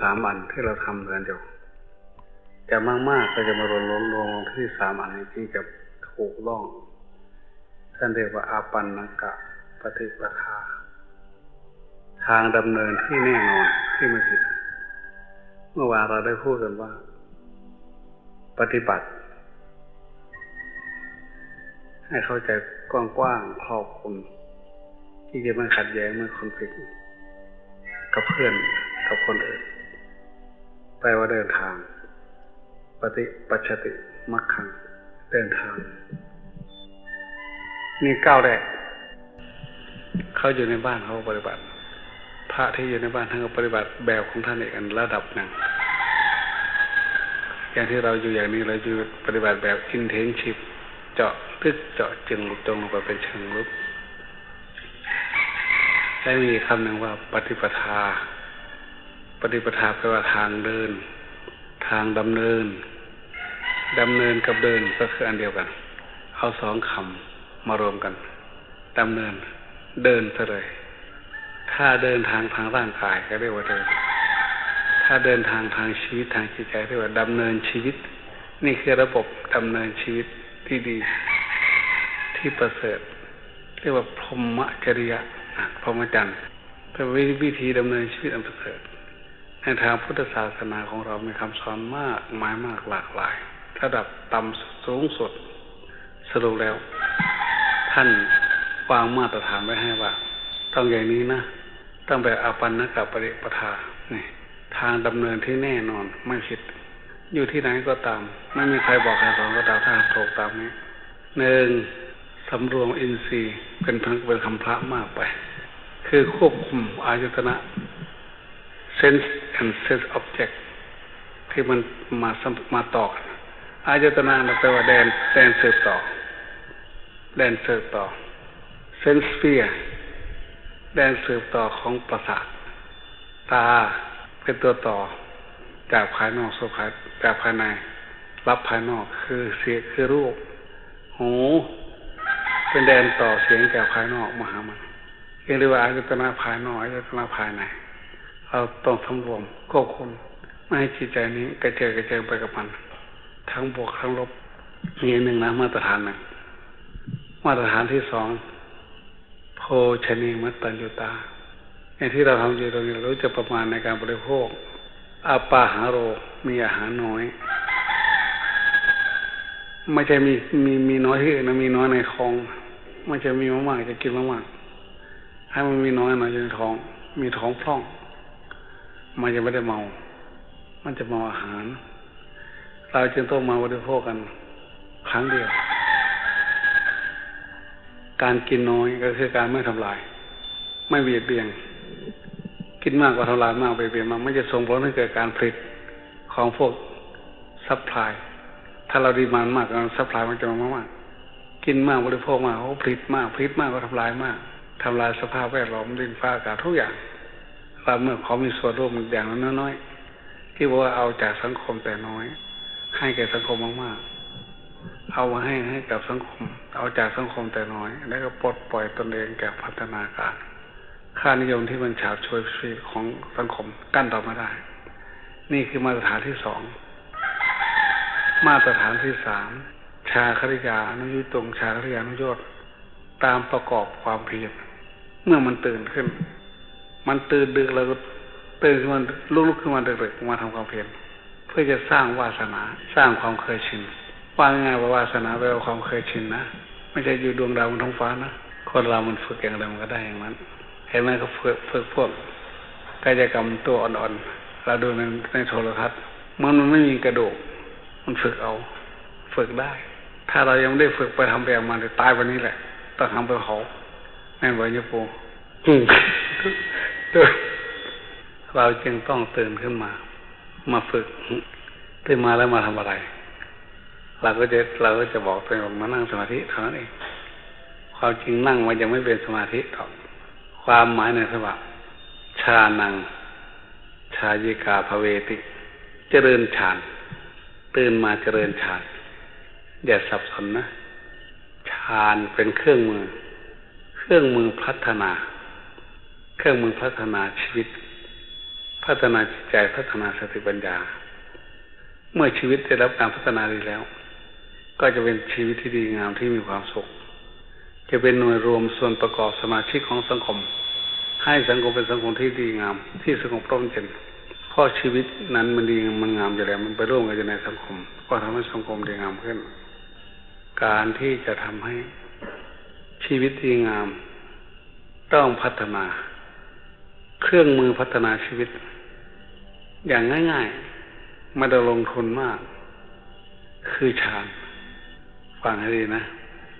สามอันที่เราทำกันอยู่จะมากๆก็จะมารวมรวมรวมที่สามอันนี้ที่จะถูกต้อง ท่านเรียกว่าอาปันนกะปฏิปทา ทางดำเนินที่แน่นอนที่ไม่ผิดเมื่อวานเราได้พูดกันว่า ปฏิบัติ ให้เข้าใจกว้างๆครอบคลุมที่จะไม่ขัดแย้งไม่คอนฟ lict กับเพื่อนกับคนอื่น แปลว่าเดินทาง ปฏิปัชติมักขัง เดินทาง นี่ก้าวแรกเขาอยู่ในบ้านเขาปฏิบัติ พระที่อยู่ในบ้านท่านก็ปฏิบัติแบบของท่านเองระดับหนึ่งอย่างที่เราอยู่อย่างนี้เราอยู่ปฏิบัติแบบอินเทนชิพเจาะลึกเจาะจึงตรงลงไปเป็นเชิงลึกได้มีคำหนึ่งว่าปฏิปทา ปฏิปทาแปลว่าทางเดิน ทางดำเนินดำเนินกับเดินก็คืออันเดียวกัน เอาสองคำมารวมกันดำเนิน เดินซะเลย ถ้าเดินทางทางร่างกายก็เรียกว่าเดิน ถ้าเดินทางทางชีวิตทางจิตใจเรียกว่าดำเนินชีวิต นี่คือระบบดำเนินชีวิตที่ดี ที่ประเสริฐ เรียกว่าพรหมจริยะพรหมจรรย์เป็นวิธีดำเนินชีวิตอันประเสริฐ ในทางพุทธศาสนาของเรามีคำสอนมากมายมากหลากหลาย ระดับต่ำสูงสุดสรุปแล้ว ท่านวางมาตรฐานไว้ให้ว่า ต้องอย่างนี้นะต้องแบบอาปันนกับปริปทานี่ทางดำเนินที่แน่นอนไม่ผิด อยู่ที่ไหนก็ตาม ไม่มีใครบอกใครสอนก็ตามถ้าถูกตามนี้หนึ่งสำรวมอินทรีย์เป็นพันเป็นคำพระมากไป คือควบคุมอายตนะ sense and sense object ที่มันมามาต่อกันอายตนะแปลว่าแดนแดนสืบต่อ แดนเสืบต่อ sense sphere แดนเสืบต่อของประสาท ตาเป็นตัวต่อ จากภายนอกสู่ภายจากภายใน รับภายนอกคือเสียงคือรูป หู เป็นแดนต่อเสียงจากภายนอกมาหามันเรียกว่าอายตนะภายนอกอายตนะภายใน เราต้องสำรวมควบคุมไม่ให้จิตใจนี้กระเจิงกระเจิงไปกับมัน ทั้งบวกทั้งลบนี่หนึ่งนะมาตรฐานหนึ่งมาตรฐานที่สองโพชนีมัตตัญญุตาอย่างที่เราทำอยู่ตรงนี้เราจะประมาณในการบริโภคอาปาหาโรมีอาหารน้อย ไม่ใช่มีมีมีน้อยที่อื่นนะมีน้อยในท้องไม่ใช่มีมากๆจะกินมากๆให้มันมีน้อยหน่อยในท้อง มีท้องพร่อง มันจะไม่ได้เมา มันจะเมาอาหาร เราจึงต้องมาบริโภคกัน ครั้งเดียว การกินน้อยก็คือการไม่ทำลาย ไม่เบียดเบียนกินมากกว่าทำลายมากไปเบียนมากมันจะส่งผลให้เกิดการผลิตของพวกซัพพลาย ถ้าเราดีมานมากการซัพพลายมันจะมากมากกินมากบริโภคมากเขาผลิตมากผลิตมากก็ทำลายมากทำลายสภาพแวดล้อมดินฟ้าอากาศทุกอย่าง เราเมื่อเขามีส่วนร่วมอย่างน้อยๆที่บอกว่าเอาจากสังคมแต่น้อย ให้แก่สังคมมากๆ เอามาให้ให้กับสังคม เอาจากสังคมแต่น้อย แล้วก็ปลดปล่อยตนเองแก่พัฒนาการ ค่านิยมที่มันฉาบช่วยชีวิตของสังคมกั้นต่อมาได้ นี่คือมาตรฐานที่สองมาตรฐานที่สามชาคริยานุยุตรงชาคริยานุยตตามประกอบความเพียรเมื่อมันตื่นขึ้น มันตื่นดึกแล้วก็ตื่นขึ้นมาลุกขึ้นมาดึกๆมาทำความเพียรเพื่อจะสร้างวาสนาสร้างความเคยชินว่าง่ายๆว่าวาสนาแปลว่าความเคยชินนะไม่ใช่อยู่ดวงดาวบนท้องฟ้านะคนเรามันฝึกอย่างไรมันก็ได้อย่างนั้น เห็นไหมเขาฝึกฝึกพวกกายกรรมตัวอ่อนๆเราดูในในโทรทัศน์มันมันไม่มีกระดูกมันฝึกเอา ฝึกได้ ถ้าเรายังไม่ได้ฝึกไปทำแบบมันจะตายวันนี้แหละต้องทำไปเขาแม่นบอยปู เราจึงต้องตื่นขึ้นมา มาฝึกตื่นมาแล้วมาทำอะไร เราก็จะเราก็จะบอกตัวเองมานั่งสมาธิเท่านั้นเองความจริงนั่งมันยังไม่เป็นสมาธิหรอกความหมายในสว่าชานัง ชายิกาภเวติ เจริญฌานตื่นมาเจริญฌานอย่าสับสนนะฌานเป็นเครื่องมือ เครื่องมือพัฒนา เครื่องมือพัฒนาชีวิต พัฒนาจิตใจพัฒนาสติปัญญา เมื่อชีวิตได้รับการพัฒนาดีแล้ว ก็จะเป็นชีวิตที่ดีงามที่มีความสุข จะเป็นหน่วยรวมส่วนประกอบสมาชิกของสังคม ให้สังคมเป็นสังคมที่ดีงาม ที่สงบร่มเย็นเพราะชีวิตนั้นมันดีมันงามอยู่แล้วมันไปร่วมกันอยู่ในสังคม ก็ทำให้สังคมดีงามขึ้น การที่จะทำให้ชีวิตดีงาม ต้องพัฒนา เครื่องมือพัฒนาชีวิต อย่างง่ายๆไม่ต้ลงทุนมาก คือฌานฟังให้ดีนะ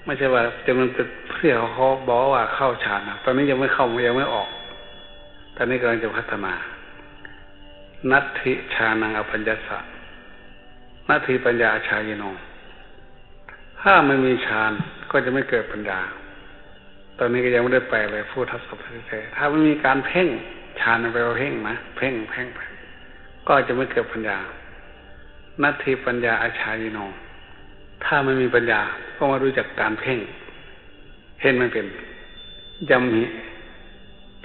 ไม่ใช่ว่าจะมันเป็นเพื่อเขาบอกว่าเข้าฌานนะตอนนี้ยังไม่เข้ายังไม่ออกตอนนี้กำลังจะพัฒนา นัตถิชานังอปัญญสะนัตถิปัญญาชายโนถ้าไม่มีฌานก็จะไม่เกิดปัญญา ตอนนี้ก็ยังไม่ได้แปลเลยพูดทัศน์เฉยถ้าไม่มีการเพ่งฌานแปลว่าเพ่งนะเพ่งเพ่งเพ่งก็จะไม่เกิดปัญญานัตถิปัญญาอาชายโนถ้าไม่มีปัญญาก็มารู้จักการเพ่ง เห็นไม่เป็นยำหิ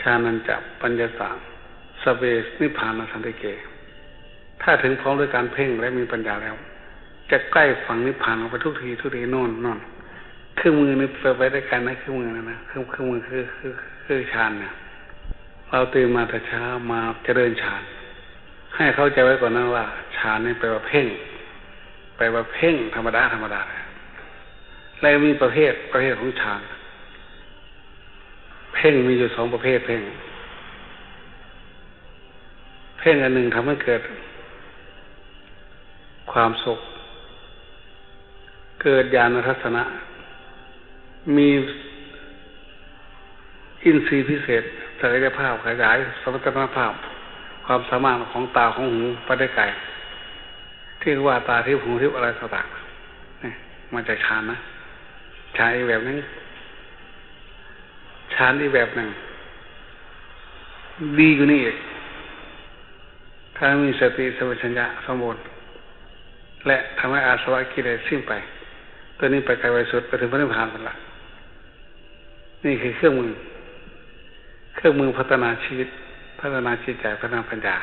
ชานันจับปัญญาสามสเบสนิพานสันติเก ถ้าถึงพร้อมด้วยการเพ่งและมีปัญญาแล้ว จะใกล้ฝั่งนิพพานออกไปทุกทีทุกทีโน่นโน่น เครื่องมือนี่ไปได้วยกันนะเครื่องมือนะนะเครื่องเครื่องมือคือคือคือฌานเนี่ยเราตื่นมาแต่เช้ามาเจริญฌาน ให้เข้าใจไว้ก่อนนะว่าฌานนี่แปลว่าเพ่งแปลว่าเพ่งธรรมดาธรรมดาแล้วมีประเภทประเภทของฌานเพ่งมีอยู่สองประเภทเพ่ง เพ่งอันหนึ่งทำให้เกิด ความสุข เกิดญาณทัศนะ มีอินทรีย์พิเศษศักยภาพขยายสมรรถภาพ ความสามารถของตาของหูไปได้ไกลที่ว่าตาที่หูที่อะไรต่างๆนี่มาจากฌานนะฌานอีกแบบนึงฌานอีกแบบหนึ่งดีกว่านี้อีกถ้ามีสติสัมปชัญญะสมบูรณ์และทำให้อาสวะกิเลสสิ้นไป ตัวนี้ไปไกลไปสุดไปถึงพระนิพพานเป็นหลัก นี่คือเครื่องมือ เครื่องมือพัฒนาชีวิต พัฒนาจิตใจพัฒนาปัญญา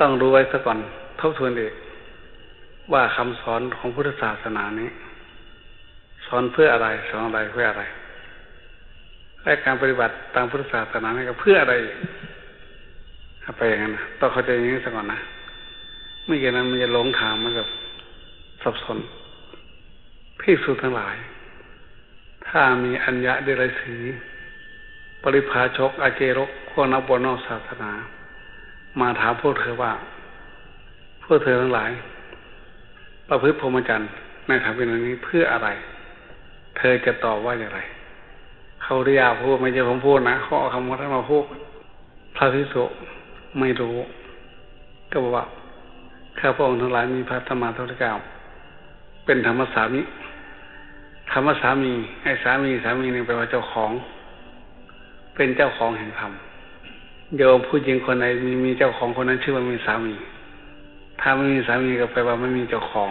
ต้องรู้ไว้ซะก่อนทบทวนเองว่าคำสอนของพุทธศาสนานี้ สอนเพื่ออะไรสอนอะไรเพื่ออะไรและการปฏิบัติตามพุทธศาสนานี้ก็เพื่ออะไรถ้าไปอย่างนั้นนะต้องเข้าใจอย่างนี้ซะก่อนนะไม่อย่างนั้นมันจะหลงทางมันกับสับสนพิสูจทั้งหลาย ถ้ามีอัญญะเดรัยศีปริพาชกอาเจรกพวกนักบวชนอกศาสนา มาถามพวกเธอว่า พวกเธอทั้งหลาย ประพฤติพรหมจรรย์ในธรรมวินัยนี้เพื่ออะไร เธอจะตอบว่าอย่างไร เขาเรียกพูดไม่ใช่ผมพูดนะเขาเอาคำว่าท่านมาพูดพระพิสุไม่รู้ ก็บอกว่าข้าพระองค์ทั้งหลายมีพระธรรมทุตเก้าเป็นธรรมสามิ ธรรมสามีไอ้สามีสามีนี่แปลว่าเจ้าของ เป็นเจ้าของแห่งธรรมโยมผู้หญิงคนไหนมีมีเจ้าของคนนั้นชื่อว่ามีสามี ถ้าไม่มีสามีก็แปลว่าไม่มีเจ้าของ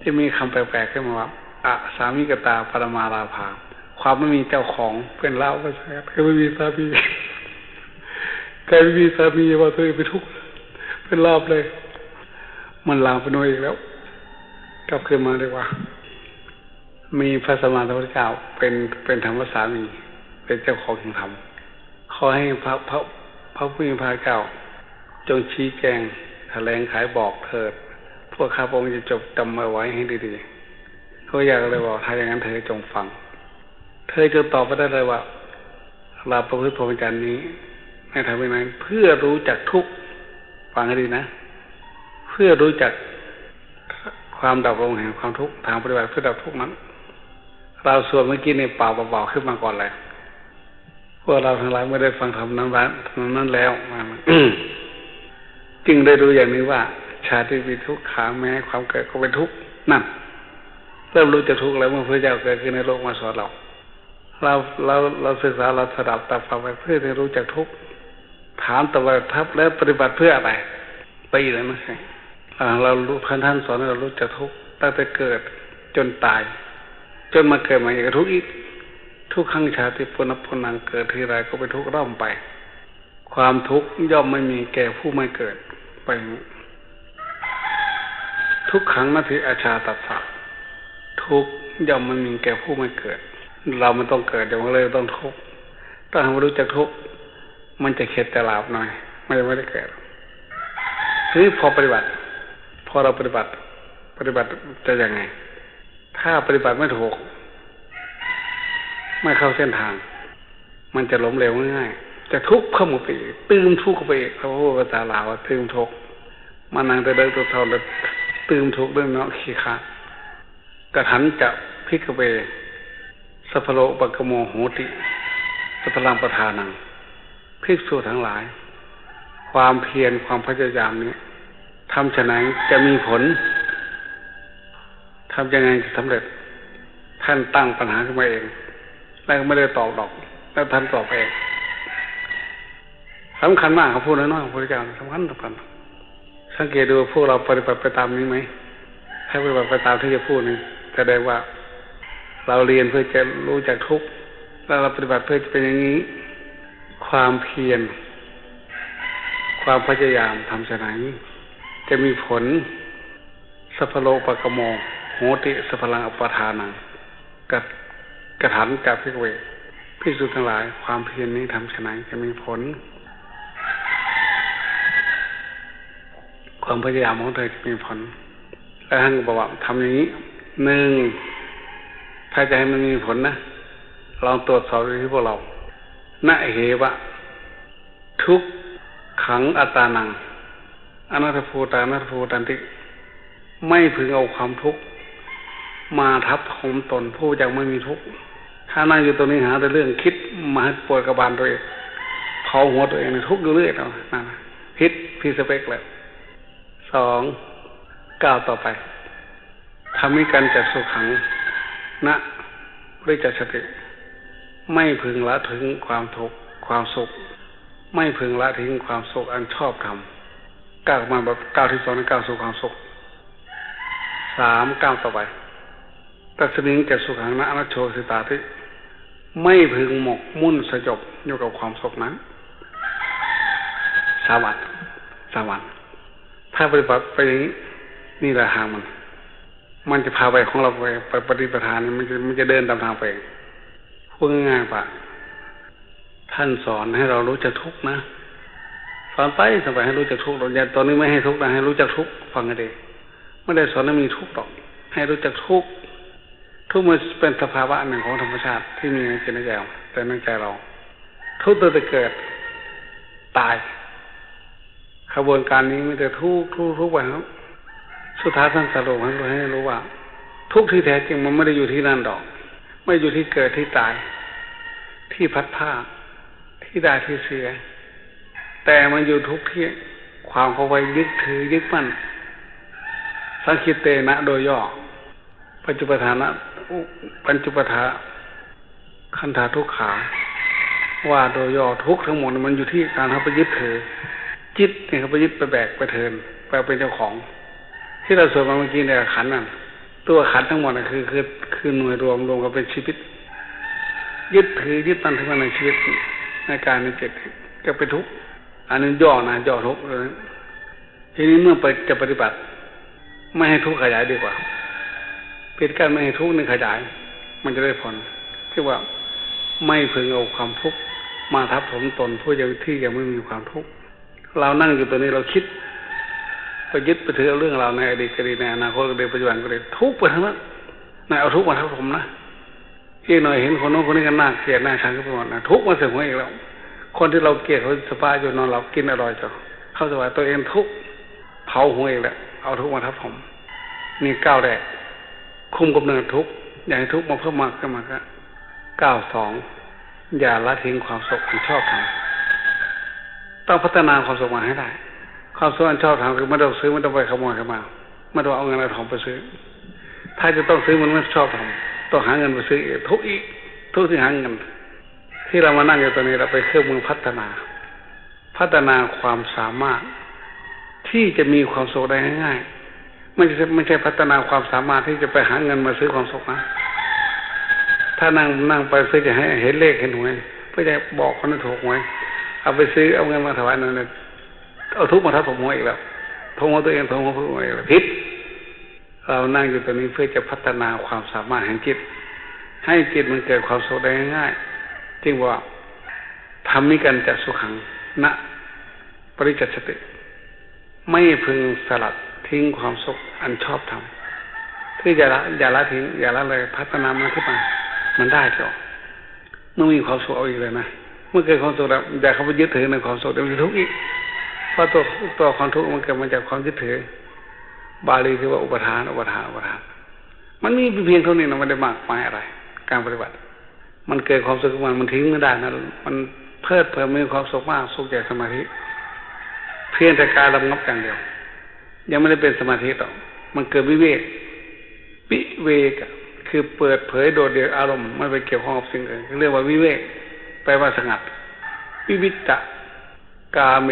ที่มีคำแปลกๆขึ้นมาว่าอะสามีกตาปรมาลาภาความไม่มีเจ้าของเป็นเล่าก็ใช่คือไม่มีสามีใครไม่มีสามีว่าตัวเอไปทุกข์เป็นลาบเลย มันลามไปโน่นอีกแล้ว กลับขึ้นมาเลยว่า มีพระสมมาสัมพุทธเจ้าเป็นเป็นธรรมสามี เป็นเจ้าของแห่งธรรมขอให้พระพระพระผู้มีพระเจ้าจงชี้แจงแถลงขายบอกเถิด พวกข้าพงจะจบจำมาไว้ให้ดีๆเขาอยากเลยบอกถ้าอย่างนั้นเธอจงฟัง เธอจะตอบไปได้เลยว่าเราประพฤติพรหมจรรย์นี้ในทางวินัยเพื่อรู้จักทุกฟังให้ดีนะ เพื่อรู้จักความดับลงแห่งความทุกข์ทางปฏิบัติเพื่อดับทุกข์นั้น เราสวดเมื่อกี้ในเป่าเบาๆขึ้นมาก่อนเลยพวกเราทั้งหลายไม่ได้ฟังธรรมนั้นนั้นแล้วมาจึงได้รู้อย่างนี้ว่า ชาติมีทุกข์ขาแม้ความเกิดก็เป็นทุกข์นั่นเริ่มรู้จะทุกข์แล้วเมื่อพระเจ้าเกิดขึ้นในโลกมาสอนเรา เราเราเราศึกษาเราสดับตับฟังไปเพื่อจะรู้จักทุกข์ถามต่อไปทับแล้วปฏิบัติเพื่ออะไรไปเลยนะเรารู้พันท่านสอนเรารู้จักทุกข์ตั้งแต่เกิดจนตาย จนมาเกิดมาอีกทุกข์อีกทุกครั้งชาติปุณพุนังเกิดทีไรก็เป็นทุกข์ร่ำไป ความทุกข์ย่อมไม่มีแก่ผู้ไม่เกิดไป ทุกขังนาทีอาชาตัสสะทุกข์ย่อมไม่มีแก่ผู้ไม่เกิด เรามันต้องเกิดเดี๋ยวมันเลยต้องทุกข์ถ้าหากรู้จักทุกข์มันจะเข็ดจะหลาบหน่อย ไม่ได้ไม่ได้เกิดทีนี้พอปฏิบัติ พอเราปฏิบัติ ปฏิบัติจะยังไง ถ้าปฏิบัติไม่ถูก ไม่เข้าเส้นทาง มันจะล้มเหลวง่ายๆจะทุกข์เข้ามาไปอีกตื่มทุกข์เข้าไปอีกเขาพูดภาษาลาวตื่มทุกข์มานั่งแต่เดินตัวเท่าแล้วตื่มทุกข์เรื่องเนาะขี้ขาดกระถันจะพิกเวสัพโลปกโมโหติสัพลังประธานังภิกษุทั้งหลาย ความเพียรความพยายามนี้ทำฉะนั้นจะมีผล ทำยังไงจะสำเร็จ ท่านตั้งปัญหาขึ้นมาเองแล้วก็ไม่ได้ตอบดอก แล้วท่านตอบเองสำคัญมากเขาพูดน้อยๆของพระเจ้าสำคัญสำคัญสังเกตดูพวกเราปฏิบัติไปตามนี้ไหมถ้าปฏิบัติไปตามที่จะพูดนี่แสดงว่า เราเรียนเพื่อจะรู้จักทุกข์แล้วเราปฏิบัติเพื่อจะเป็นอย่างนี้ ความเพียรความพยายามทำฉะไหนจะมีผลสัพโลปะกโม โหติสพลังอปทานังกัดกระถันกับพิกเวพิสุทั้งหลาย ความเพียรนี้ทำฉะไหนจะมีผล ความพยายามของเธอจะมีผล แล้วท่านก็บอกว่าทำอย่างนี้หนึ่งถ้าจะให้มันมีผลนะลองตรวจสอบดูที่พวกเราณเหวะ ทุกขังอัตานังอนัตภูตานัตภูตันติ ไม่พึงเอาความทุกข์ มาทับถมตนผู้ยังไม่มีทุกข์ถ้านั่งอยู่ตรงนี้หาแต่เรื่องคิดมาปวดกระบาลตัวเองเผาหัวตัวเองทุกข์อยู่เรื่อยเนาะนั่นฮิตพีสเปกเลยสองก้าวต่อไปทำให้กันจัดสุขังณริจสติ ไม่พึงละถึงความทุกข์ความสุข ไม่พึงละทิ้งความสุขอันชอบทำก้าวมาแบบก้าวที่สองนั้นก้าวสู่ความสุขสามก้าวต่อไป ตัสมิงแก่สุขังนะอนัชโชสิตาที่ไม่พึงหมกมุ่นสยบอยู่กับความสุขนั้น สาวันสาวันถ้าปฏิบัติไปอย่างนี้นี่แหละทางมัน มันจะพาไปของเราไปไปปฏิปทานมันจะมันจะเดินตามทางไปพูดง่ายๆปะท่านสอนให้เรารู้จักทุกนะสอนไปสอนไปให้รู้จักทุกเราอย่าตอนนี้ไม่ให้ทุกนะให้รู้จักทุกฟังกันดีไม่ได้สอนให้มีทุกหรอก ให้รู้จักทุก ทุกมันเป็นสภาวะหนึ่งของธรรมชาติที่มีในจิตในใจเราแต่ในใจเราทุกตัวจะเกิดตายขบวนการนี้มีแต่ทุกทุกทุกวันครับสุดท้ายท่านสรุปให้รู้ให้รู้ว่า ทุกที่แท้จริงมันไม่ได้อยู่ที่นั่นดอก ไม่อยู่ที่เกิดที่ตาย ที่พัดผ้าที่ได้ที่เสีย แต่มันอยู่ทุกที่ความเข้าไว้ยึดถือยึดมั่นสังคิเตนะโดยย่อปัจจุปทานะ ปัญจุปทาคันธาทุกขา ว่าโดยย่อทุกทั้งหมดมันอยู่ที่การเขาไปยึดถือ จิตเนี่ยเขาไปยึดไปแบกไปเทินไปเป็นเจ้าของ ที่เราสวดมาเมื่อกี้เนี่ยขันนั่นตัวขันทั้งหมดน่ะคือคือคือหน่วยรวมรวมกันเป็นชีวิต ยึดถือยึดตั้งถึงมาในชีวิตในการในจิตก็เป็นทุกข์อันนี้ย่อนะย่อทุกข์เลยทีนี้เมื่อไปจะปฏิบัติ ไม่ให้ทุกข์ขยายดีกว่า ปิดกั้นไม่ให้ทุกข์นึงขยาย มันจะได้ผลที่ว่าไม่พึงเอาความทุกข์มาทับถมตนผู้ยังที่ยังไม่มีความทุกข์เรานั่งอยู่ตัวนี้เราคิดไปยึดไปถือเรื่องเราในอดีตก็ดีในอนาคตก็ดีปัจจุบันก็ดีทุกข์ไปทั้งนั้นนายเอาทุกข์มาทับถมนะอีกหน่อยเห็นคนโน้นคนนี้กันน่าเกลียดน่าชังก็ไปหมดนะทุกข์มาเสริมหัวอีกแล้ว คนที่เราเกลียดเขาสบายอยู่นอนเรากินอร่อยจ้ะเข้าสบายตัวเองทุกข์เผาหัวอีกแล้วเอาทุกข์มาทับถมนี่ก้าวแรก คุมกำเนิดทุกข์อย่าให้ทุกข์มาเพิ่มมากขึ้นมาก็ก้าวสองอย่าละทิ้งความสุขอันชอบทำต้องพัฒนาความสุขมาให้ได้ ความสุขอันชอบทำคือไม่ต้องซื้อไม่ต้องไปขโมยเข้ามาไม่ต้องเอาเงินเอาทองไปซื้อ ถ้าจะต้องซื้อมันไม่ชอบทำต้องหาเงินไปซื้อทุกอีกทุกที่หาเงินที่เรามานั่งอยู่ตรงนี้เราไปเครื่องมือพัฒนา พัฒนาความสามารถที่จะมีความสุขได้ง่ายๆ ไม่ใช่ไม่ใช่พัฒนาความสามารถที่จะไปหาเงินมาซื้อความสุขนะถ้านั่งนั่งไปเพื่อจะให้เห็นเลขเห็นหวยเพื่อจะบอกคนถูกหวยเอาเอาไปซื้อเอาเงินมาถวายนั่นนะเอาทุกข์มาทับผมหัวอีกแล้วทงหัวตัวเองทงหัวผู้อื่นอีกแล้วผิดเรานั่งอยู่ตรงนี้เพื่อจะพัฒนาความสามารถแห่งจิต ให้จิตมันเกิดความสุขได้ง่ายๆจึงว่าทำมิกันจะสุขังณปริจัตสติ ไม่พึงสลัด ทิ้งความสุขอันชอบทำที่อย่าละอย่าละทิ้งอย่าละเลย พัฒนามันขึ้นมามันได้จ้ะเมื่อมีความสุขเอาอีกเลยนะเมื่อเกิดความสุขแล้วอย่าเข้าไปยึดถือในความสุขเดี๋ยวมันทุกข์อีกเพราะตัวตัวความทุกข์มันเกิดมาจากความยึดถือ บาลีคือว่าอุปทานอุปทานอุปทาน มันมีเพียงเท่านี้นะไม่ได้มากมายอะไร การปฏิบัติ มันเกิดความสุขขึ้นมามันทิ้งไม่ได้นะมันเพลิดเพลินมีความสุขมากสุขใจสมาธิ เพียงแต่การระงับอย่างเดียว ยังไม่ได้เป็นสมาธิหรอกมันเกิดวิเวกวิเวกคือเปิดเผยโดดเดี่ยวอารมณ์ไม่ไปเกี่ยวข้องกับสิ่งอื่นเรียกว่าวิเวกแปลว่าสงัด วิวิตตะกาเม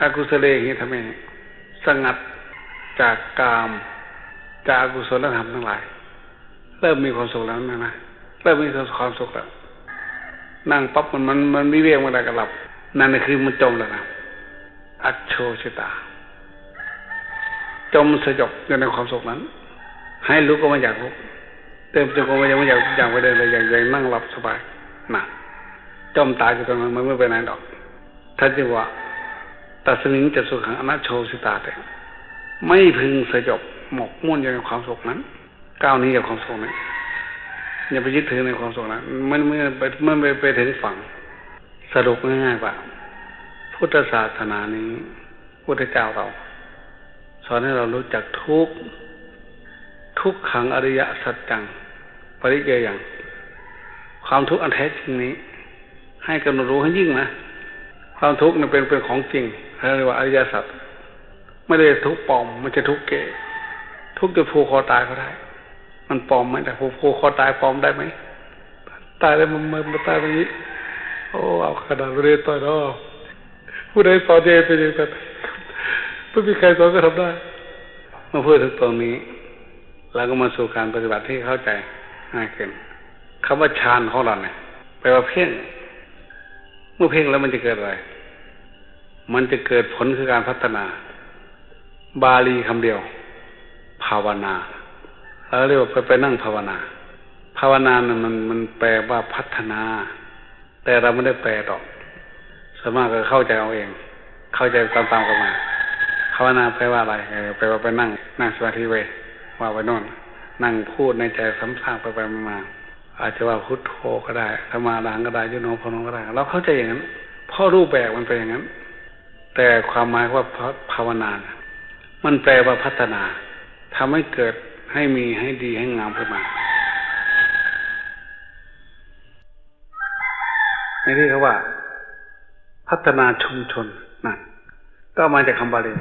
อากุศเลหิทำไมสงัดจากกาม จากอากุศลธรรมทั้งหลาย เริ่มมีความสุขแล้วนะนะเริ่มมีความสุขแล้วนั่งปั๊บมันมันมันวิเวกมันอะไรก็หลับ นั่นคือมันจมแล้วนะ อัจโชชิตา จมสยบอยู่ในความสุขนั้น ให้ลุกก็ไม่อยากลุกเติมจนก็ไม่ยังไม่อยากอยากไปเดินเลยอยากอยากนั่งหลับสบายน่ะจมตายอยู่ตรงนั้นมันไม่ไปไหนดอกท่านจึงว่าตัสมิงจะสุขังอนัชโชสิตาแต่ไม่พึงสยบหมกมุ่นอยู่ในความสุขนั้น ก้าวนี้จากความสุขนั้นอย่าไปยึดถือในความสุขนั้นมันเมื่อไปเมื่อไปไปถึงฝั่งสรุปง่ายๆว่า พุทธศาสนานี้พุทธเจ้าเรา สอนให้เรารู้จักทุกทุกขังอริยสัจจัง ปริเยอย่างความทุกข์อันแท้จริงนี้ ให้กำหนดรู้ให้ยิ่งนะความทุกข์เนี่ยเป็นเป็นของจริงเรียกว่าอริยสัจไม่ได้ทุกปลอมม่ใช่ทุกเกทุกจะผูกคอตายก็ได้ มันปลอมไหมแต่ผูกคอตายปลอมได้ไหมตายแล้วมันมันตายแบบนี้โอ้เอาขนาดเรียต่อยเนาะ ผู้ใดสอนเจเป็นอย่างนั้นไม่มีใครสอนก็ทำได้มาพูดถึงตรงนี้เราก็มาสู่การปฏิบัติที่เข้าใจง่ายขึ้นคำว่าฌานของเราเนี่ยแปลว่าเพ่งเมื่อเพ่งแล้วมันจะเกิดอะไร มันจะเกิดผลคือการพัฒนา บาลีคำเดียว ภาวนาเราเรียกว่าไปไปนั่งภาวนา ภาวนาเนี่ยมันมันแปลว่าพัฒนา แต่เราไม่ได้แปลดอก สามารถก็เข้าใจเอาเอง เข้าใจตามๆกันมาภาวนาแปลว่าอะไรเออแปลว่าไปนั่งนั่งสมาธิไว้ว่าไปโน่นนั่งพูดในใจซ้ำๆไปไปมาอาจจะว่าพุทโธก็ได้ธรรมาดังก็ได้ยุโนพนงก็ได้ เราเข้าใจอย่างนั้นเพราะรูปแบบมันเป็นอย่างนั้น แต่ความหมายว่าภาวนา มันแปลว่าพัฒนาทำให้เกิดให้มีให้ดีให้งามขึ้นมาในที่เขาว่า พัฒนาชุมชนนั่นก็มาจากคำบาลี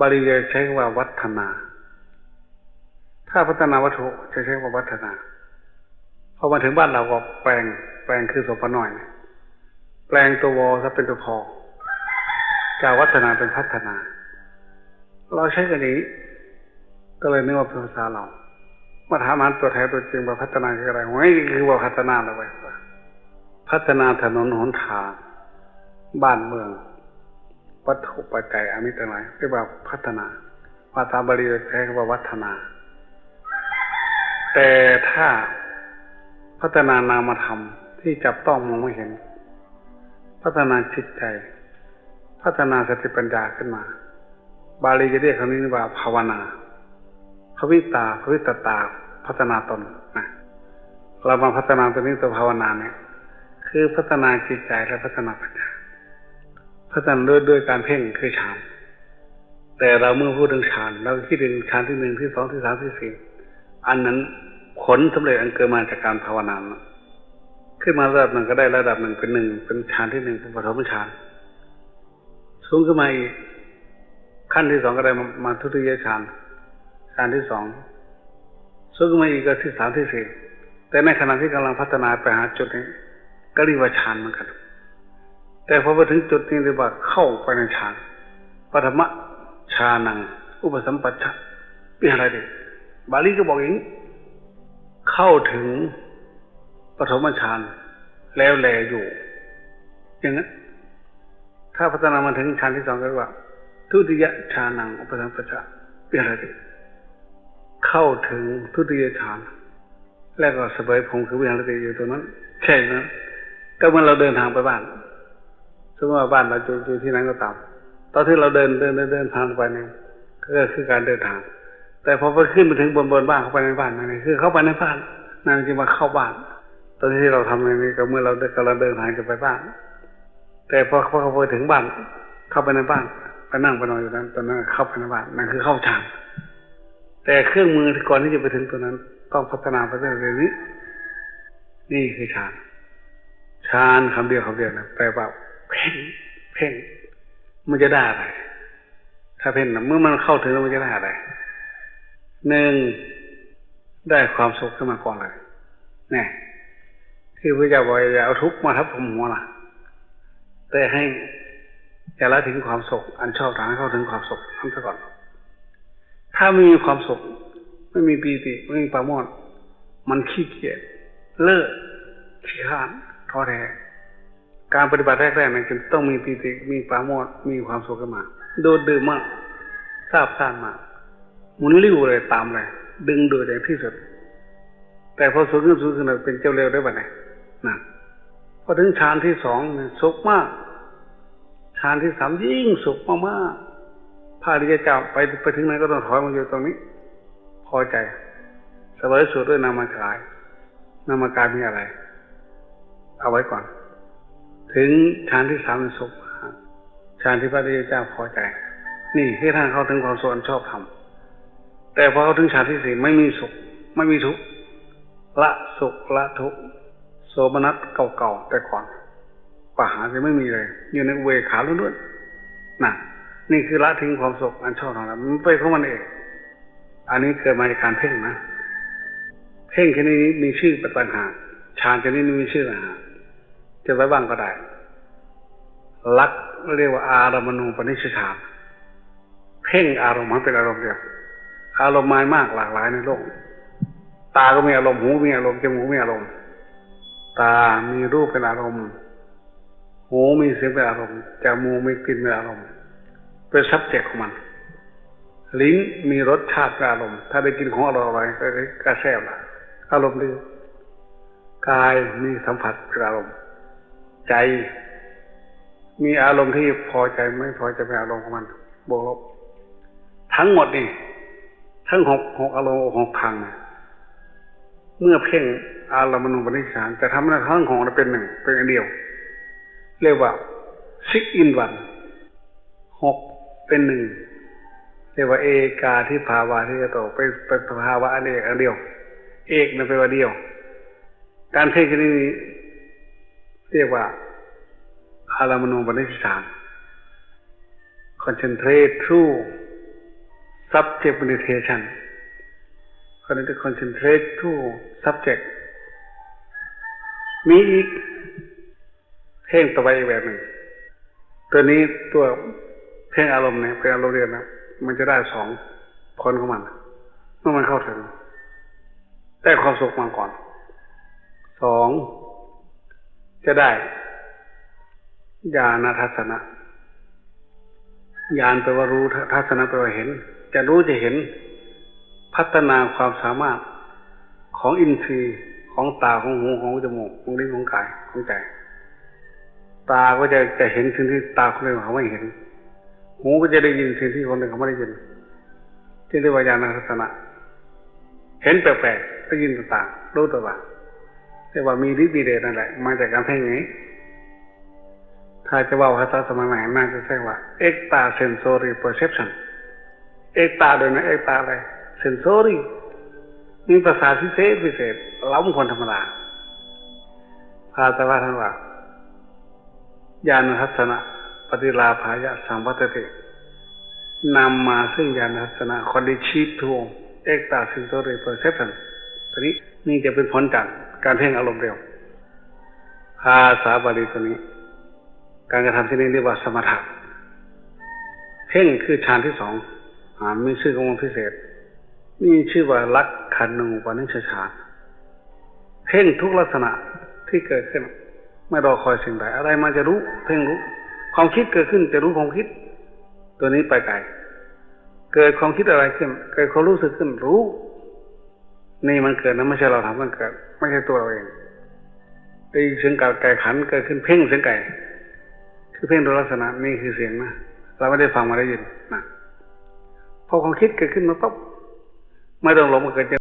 บาลีจะใช้คำว่าวัฒนา ถ้าพัฒนาวัตถุจะใช้คำว่าวัฒนาพอมาถึงบ้านเราก็แปลง แปลงคือสพน้อยแปลงตัววอถ้าเป็นตัวพอจากวัฒนาเป็นพัฒนา เราใช้กันนี้ ก็เลยนึกว่าเป็นภาษาเรามาถามอันตัวแท้ตัวจริงว่าพัฒนาคืออะไรไม่คือว่าพัฒนาเราไปพัฒนาถนนหนทาง บ้านเมือง วัตถุปัจจัยอมิตรอะไรเรียกว่าพัฒนาภาษาบาลีใช้คำว่าวัฒนา แต่ถ้าพัฒนานามธรรมที่จับต้องมองไม่เห็น พัฒนาจิตใจ พัฒนาสติปัญญาขึ้นมา บาลีจะเรียกคำนี้ว่าภาวนาพวิตาพวิตตา พัฒนาตนนะเรามาพัฒนาตัวนี้ตัวภาวนาเนี่ย คือพัฒนาจิตใจและพัฒนาปัญญา พัฒนาด้วยด้วยการเพ่งคือฌาน แต่เราเมื่อพูดถึงฌานเราคิดถึงฌานที่หนึ่งที่สองที่สามที่สี่อันนั้นผลสำเร็จอันเกิดมาจากการภาวนาขึ้นมาระดับหนึ่งก็ได้ระดับหนึ่งเป็นหนึ่งเป็นฌานที่หนึ่งเป็นปฐมฌานสูงขึ้นมาอีกขั้นที่สองก็ได้มาทุติยฌานฌานที่สองสูงขึ้นมาอีกก็ที่สามที่สี่แต่ในขณะที่กำลังพัฒนาไปหาจุดนี้ก็เรียกว่าฌานเหมือนกัน แต่พอไปถึงจุดนี้เรียกว่าเข้าไปในฌานปฐมฌานัง อุปสัมปัชชะเป็นอะไรดีบาลีก็บอกอย่างนี้เข้าถึงปฐมฌานแล้วแลอยู่ อย่างนั้นถ้าพัฒนามาถึงชั้นที่สองก็เรียกว่า ทุติยฌานังอุปสัมปชะเป็นอะไรดีเข้าถึงทุติยฌานแล้วก็สบายพงคือวิหารติอยู่ตรงนั้น ใช่ไหมก็เมื่อเราเดินทางไปบ้าน สมมติว่าบ้านเราอยู่อยู่ที่นั้นก็ตาม ตอนที่เราเดินเดินเดินเดินทางไปเนี่ยก็คือการเดินทาง แต่พอไปขึ้นไปถึงบนบนบ้านเข้าไปในบ้านนั่นคือเข้าไปในบ้านนั่นจึงมาเข้าบ้าน ตอนที่เราทำในนี้ก็เมื่อเรากำลังเดินทางจะไปบ้าน แต่พอพอเขาไปถึงบ้าน เข้าไปในบ้านไปนั่งไปนอนอยู่นั้นตอนนั้นเข้าไปในบ้านนั่นคือเข้าฌานแต่เครื่องมือที่ก่อนที่จะไปถึงตัวนั้น ต้องพัฒนาไปเรื่อยๆนี้ นี่คือฌานฌานคำเดียวคำเดียวนะแปลว่า เพ่งเพ่งมันจะได้อะไร ถ้าเพ่งนะเมื่อมันเข้าถึงแล้วมันจะได้อะไรหนึ่งได้ความสุขขึ้นมาก่อนเลยนี่ที่พระเจ้าบอกอย่าเอาทุกข์มาทับผมหัวล่ะ แต่ให้อย่าละถึงความสุขอันชอบทางเข้าถึงความสุขทั้งซะก่อน ถ้าไม่มีความสุข ไม่มีปีติไม่มีปราโมทมันขี้เกียจเลิกขี้ข้านท้อแท้ การปฏิบัติแรกๆเนั้นจึงต้องมีปีติมีปราโมทมีความสุขขึ้นมาดดดื่มมากทราบซ่านมากหมุนลิ้วเลยตามเลยดึงดูดอย่างที่สุด แต่พอสูงขึ้นสูงขึ้นเป็นเจ้าเร็วได้ปะเนี่ยนั่นพอถึงฌานที่สองเนี่ยสุขมากฌานที่สามยิ่งสุขมากๆพระอริยเจ้าไปไปถึงไหนก็ต้องถอยมาอยู่ตรงนี้ พอใจสบายสุดด้วยนามกายนามกายมีอะไร เอาไว้ก่อน ถึงฌานที่สามเป็นสุขฌานที่พระอริยเจ้าพอใจ นี่ที่ท่านเข้าถึงความสวนชอบทำแต่พอเขาถึงฌานที่สี่ไม่มีสุข ไม่มีทุกข์ละสุขละทุกข์โสมนัสเก่าๆแต่ก่อนปหาจะไม่มีเลยอยู่ในเวขาล้วนๆน่ะ นี่คือละทิ้งความสุขอันชอบของเรามันไปของมันเองอันนี้เกิดมาจากการเพ่งนะ เพ่งแค่นี้มีชื่อปัญหาฌานแค่นี้มีชื่อนะฮะ จะไว้บ้างก็ได้ลักเรียกว่าอารมณูปนิชฌานเพ่งอารมณ์มันเป็นอารมณ์เดียวอารมณ์มามากหลากหลายในโลก ตาก็มีอารมณ์หูมีอารมณ์จมูกมีอารมณ์ ตา มีรูปเป็นอารมณ์ หูมีเสียงเป็นอารมณ์จมูกมีกลิ่นเป็นอารมณ์ เป็นซับเจกของมัน ลิ้นมีรสชาติเป็นอารมณ์ ถ้าได้กินของอร่อยๆก็กระแซบละอารมณ์ดีกายมีสัมผัสเป็นอารมณ์ ใจ มีอารมณ์ที่พอใจไม่พอใจเป็นอารมณ์ของมันบวกลบทั้งหมดนี่ทั้งหกหกอารมณ์หกทางเมื่อเพ่งอารมณ์มนุปนิสานจะทำให้ทั้งของเราเป็นหนึ่งเป็นอันเดียว เรียกว่าซิกอินวันหกเป็นหนึ่งเรียกว่าเอกาที่ภาวะที่จะโตไปเป็นภาวะอันเอกอันเดียว เอกนั่นเป็นว่าเดียว การเพ่งชนิดนี้ เรียกว่าอารมณูปนิสาน concentrate through subject meditation คนนี้จะ concentrate to subject มีอีกเพ่งต่อไปอีกแบบหนึ่ง ตัวนี้ตัวเพ่งอารมณ์เนี่ยเป็นอารมณ์เดียวนะมันจะได้สองผลของมันเมื่อมันเข้าถึง ได้ความสุขมาก่อนสอง จะได้ญาณทัศนะญาณแปลว่ารู้ทัศนะแปลว่าเห็น จะรู้จะเห็นพัฒนาความสามารถของอินทรีย์ของตาของหูของจมูกของลิ้นของกายของใจตาก็จะจะเห็นสิ่งที่ตาคนอื่นเขาไม่เห็น หูก็จะได้ยินสิ่งที่คนอื่นเขาไม่ได้ยินที่เรียกว่าญาณทัศนะ เห็นแปลกๆได้ยินต่างๆรู้ต่าง ๆเรียกว่ามีฤทธิ์มีเดชนั่นแหละ มาจากการเพ่งนี้ถ้าจะว่าภาษาสมัยใหม่น่าจะใช่ว่าเอ็กตาเซนโซรีเพอร์เซพชันเอ็กตาโดยนะเอ็กตาอะไรเซนโซรีมีภาษาพิเศษพิเศษล้ำคนธรรมดาภาษาว่าท่านว่า ญาณทัศนะปฏิลาภายะสัมวัตตินำมาซึ่งญาณทัศนะคอนดิชีทวงเอกตาเซนโตเรเปอร์เซปชันนี้นี่จะเป็นผลจาก การเพ่งอารมณ์เร็วภาษาบาลีตัวนี้ การกระทำที่นี้เรียกว่าสมถะเพ่งคือฌานที่สองอ่านมีชื่อของมันพิเศษ นี่ชื่อว่าลักขันูปนิชฌานเพ่งทุกลักษณะที่เกิดขึ้น ไม่รอคอยสิ่งใดอะไรมาจะรู้เพ่งรู้ความคิดเกิดขึ้นจะรู้ความคิด ตัวนี้ไปไกลเกิดความคิดอะไรขึ้น เกิดความรู้สึกขึ้นรู้ นี่มันเกิดนะไม่ใช่เราทำมันเกิด ไม่ใช่ตัวเราเองได้ยินเสียงไก่ไก่ขันเกิดขึ้นเพ่งเสียงไก่ คือเพ่งโดยลักษณะนี่คือเสียงนะเราไม่ได้ฟังมาได้ยินนะพอความคิดเกิดขึ้นมาปั๊บไม่ต้องหลงมันเกิดจะ